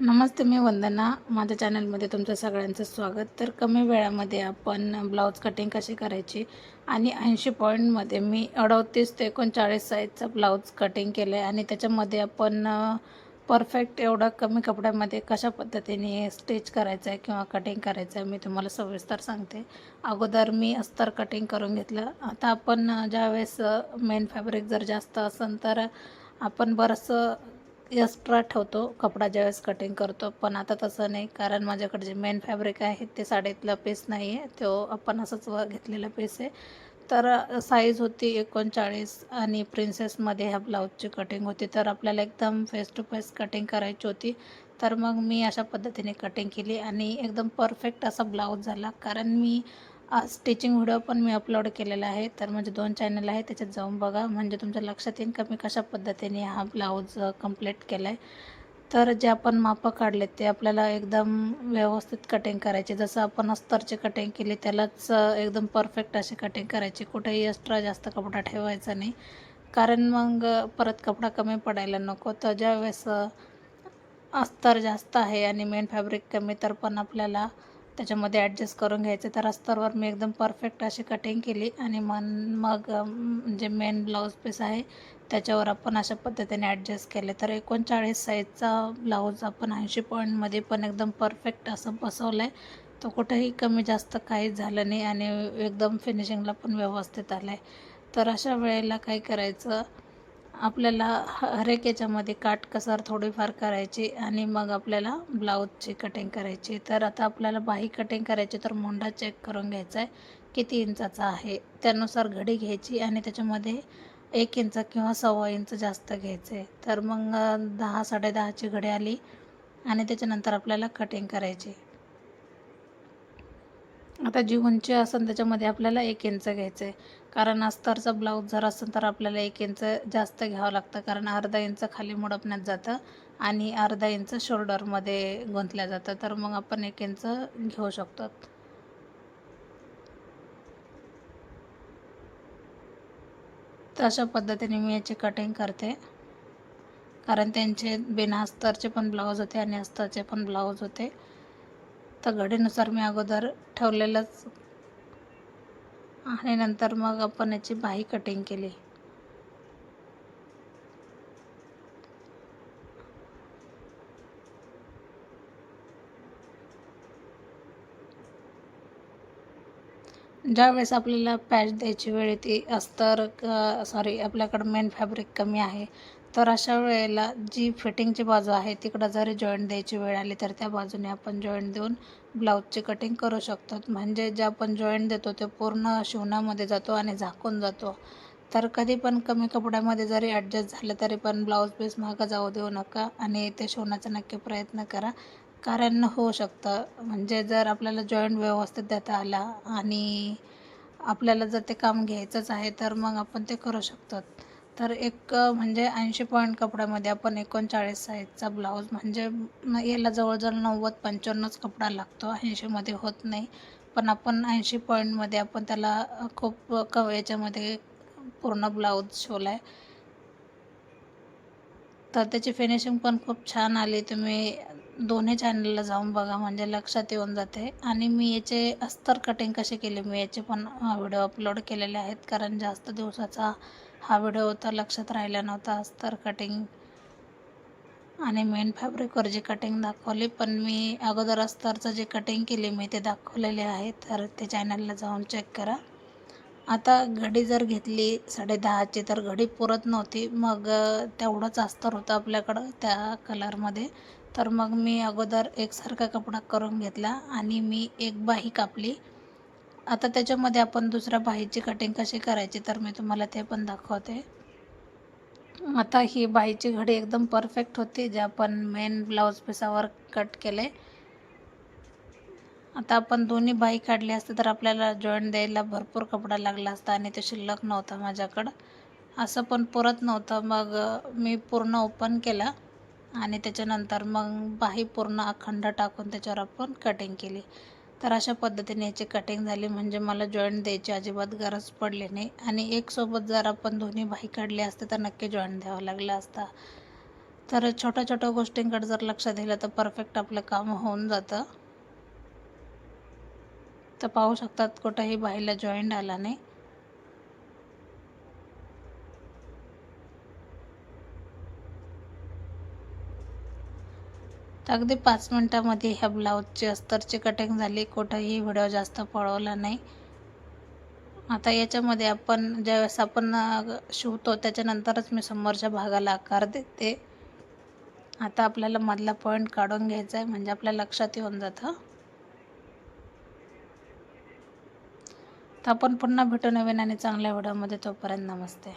नमस्ते मी वंदना. माझ्या चॅनलमध्ये तुमचं सगळ्यांचं स्वागत. तर कमी वेळामध्ये आपण ब्लाऊज कटिंग कशी करायची आणि ऐंशी पॉईंटमध्ये मी अडतीस ते एकोणचाळीस साईजचा ब्लाऊज कटिंग केलं आहे आणि त्याच्यामध्ये आपण परफेक्ट एवढं कमी कपड्यामध्ये कशा पद्धतीने स्टिच करायचं आहे किंवा कटिंग करायचं आहे मी तुम्हाला सविस्तर सांगते. अगोदर मी अस्तर कटिंग करून घेतलं. आता आपण ज्यावेळेस मेन फॅब्रिक जर जास्त असेल तर आपण बरंचसं एक्स्ट्रा ठेवतो. कपडा ज्यावेळेस कटिंग करतो. पण आता तसं नाही. कारण माझ्याकडे जे मेन फॅब्रिक आहे ते साडीतला पीस नाही आहे तो आपण असंच व घेतलेला पीस आहे. तर साईज होती एकोणचाळीस आणि प्रिन्सेसमध्ये ह्या ब्लाऊजची कटिंग होती. तर आपल्याला एकदम फेस टू फेस कटिंग करायची होती. तर मग मी अशा पद्धतीने कटिंग केली आणि एकदम परफेक्ट असा ब्लाऊज झाला. कारण मी स्टिचिंग व्हिडिओ पण मी अपलोड केलेला आहे. तर म्हणजे दोन चॅनल आहे त्याच्यात जाऊन बघा. म्हणजे तुमच्या लक्षात येईल का मी कशा पद्धतीने हा ब्लाऊज कंप्लीट केला आहे तर जे आपण मापं काढले ते आपल्याला एकदम व्यवस्थित कटिंग करायचे. जसं आपण अस्तरची कटिंग केली त्यालाच एकदम परफेक्ट अशी कटिंग करायची. कुठेही एक्स्ट्रा जास्त कपडा ठेवायचा नाही. कारण मग परत कपडा कमी पडायला नको. तर ज्यावेळेस अस्तर जास्त आहे आणि मेन फॅब्रिक कमी तर पण आपल्याला त्याच्यामध्ये ॲडजस्ट करून घ्यायचं. तर अस्तरवर मी एकदम परफेक्ट अशी कटिंग केली आणि मन मग जे मेन ब्लाऊज पीस आहे त्याच्यावर आपण अशा पद्धतीने ॲडजस्ट केले. तर एकोणचाळीस साईजचा ब्लाऊज आपण ऐंशी पॉईंटमध्ये पण एकदम परफेक्ट असं बसवलं आहे तो कुठेही कमी जास्त काहीच झालं नाही आणि एकदम फिनिशिंगला पण व्यवस्थित आलं आहे तर अशा वेळेला काय करायचं आपल्याला हर एक याच्यामध्ये काटकसर थोडीफार करायची आणि मग आपल्याला ब्लाऊजची कटिंग करायची. तर आता आपल्याला बाही कटिंग करायची तर मोंढा चेक करून घ्यायचा आहे किती इंचाचा आहे? त्यानुसार घडी घ्यायची आणि त्याच्यामध्ये एक इंच किंवा सव्वा इंच जास्त घ्यायचं आहे तर मग दहा साडेदहाची घडी आली आणि त्याच्यानंतर आपल्याला कटिंग करायची. आता जी उंची असेल त्याच्यामध्ये आपल्याला एक इंच घ्यायचं आहे कारण अस्तरचा ब्लाऊज जर असेल तर आपल्याला एक इंच जास्त घ्यावं लागतं. कारण अर्धा इंच खाली मुडपण्यात जातं आणि अर्धा इंच शोल्डरमध्ये गुंतल्या जातं. तर मग आपण एक इंच घेऊ शकतो. तर अशा पद्धतीने मी याची कटिंग करते. कारण त्यांचे बिना अस्तरचे पण ब्लाऊज होते आणि अस्तरचे पण ब्लाऊज होते. तर घडीनुसार मी अगोदर ठेवलेलंच आणि नंतर मग आपण याची बाही कटिंग केली. ज्यावेळेस आपल्याला पॅच द्यायची वेळ येते अस्तर सॉरी आपल्याकडं मेन फॅब्रिक कमी आहे तर अशा वेळेला जी फिटिंगची बाजू आहे तिकडं जरी जॉईंट द्यायची वेळ आली तर त्या बाजूने आपण जॉईंट देऊन ब्लाऊजची कटिंग करू शकतो. म्हणजे जे आपण जॉईंट देतो ते पूर्ण शिवणामध्ये जातो आणि झाकून जातो. तर कधी पण कमी कपड्यामध्ये जरी ॲडजस्ट झालं तरी पण ब्लाऊज पीस मागं जाऊ देऊ नका आणि ते शिवण्याचा नक्की प्रयत्न करा. कारण होऊ शकतं. म्हणजे जर आपल्याला जॉईंट व्यवस्थित देता आला आणि आपल्याला जर ते काम घ्यायचंच आहे तर मग आपण ते करू शकतो. तर एक म्हणजे ऐंशी पॉईंट कपड्यामध्ये आपण एकोणचाळीस साईजचा ब्लाऊज म्हणजे याला जवळजवळ नव्वद पंच्याण्णवच कपडा लागतो. ऐंशीमध्ये होत नाही. पण आपण ऐंशी पॉईंटमध्ये आपण त्याला खूप क याच्यामध्ये पूर्ण ब्लाऊज शिवला आहे तर त्याची फिनिशिंग पण खूप छान आली. तुम्ही दोन्ही चॅनलला जाऊन बघा म्हणजे लक्षात येऊन जाते. आणि मी याचे अस्तर कटिंग कसे केले मी याचे पण व्हिडिओ अपलोड केलेले आहेत. कारण जास्त दिवसाचा हा व्हिडिओ होता लक्षात राहिला नव्हता अस्तर कटिंग आणि मेन फॅब्रिकवर जी कटिंग दाखवली पण मी अगोदर अस्तरचं जे कटिंग केली मी ते दाखवलेले आहे. तर ते चॅनलला जाऊन चेक करा. आता घडी जर घेतली साडे दहाची तर घडी पुरत नव्हती. मग तेवढंच अस्तर होतं आपल्याकडं त्या कलरमध्ये तर मग मी अगोदर एकसारखा कपडा करून घेतला आणि मी एक बाही कापली. आता त्याच्यामध्ये आपण दुसऱ्या बाहीची कटिंग कशी करायची तर मी तुम्हाला ते पण दाखवते. आता ही बाहीची घडी एकदम परफेक्ट होती जे आपण मेन ब्लाऊज पिसावर कट केले. आता आपण दोन्ही बाई काढली असते तर आपल्याला जॉईंट द्यायला भरपूर कपडा लागला असता आणि ते शिल्लक नव्हता माझ्याकडं. असं पण पुरत नव्हतं. मग मी पूर्ण ओपन केला. आणि त्याच्यानंतर मग बाही पूर्ण अखंड टाकून त्याच्यावर आपण कटिंग केली. तर अशा पद्धतीने याची कटिंग झाली. म्हणजे मला जॉईंट द्यायची अजिबात गरज पडली नाही. आणि एकसोबत जर आपण दोन्ही बाही काढली असते तर नक्की जॉईंट द्यावा लागला असता. तर छोट्या छोट्या गोष्टींकडे जर लक्ष दिलं तर परफेक्ट आपलं काम होऊन जातं. तर पाहू शकतात कुठंही बाईला जॉईंट आला नाही. तर अगदी पाच मिनटामध्ये ह्या ब्लाऊजची अस्तरची कटिंग झाली. कुठंही व्हिडिओ जास्त पळवला नाही. आता याच्यामध्ये आपण ज्यावेळेस आपण शिवतो त्याच्यानंतरच मी समोरच्या भागाला आकार देते. आता आपल्याला मधला पॉईंट काढून घ्यायचा आहे. म्हणजे आपल्या लक्षात येऊन जातं. तर आपण पुन्हा भेटू नवीन आणि चांगल्या व्हिडिओमध्ये. तोपर्यंत नमस्ते.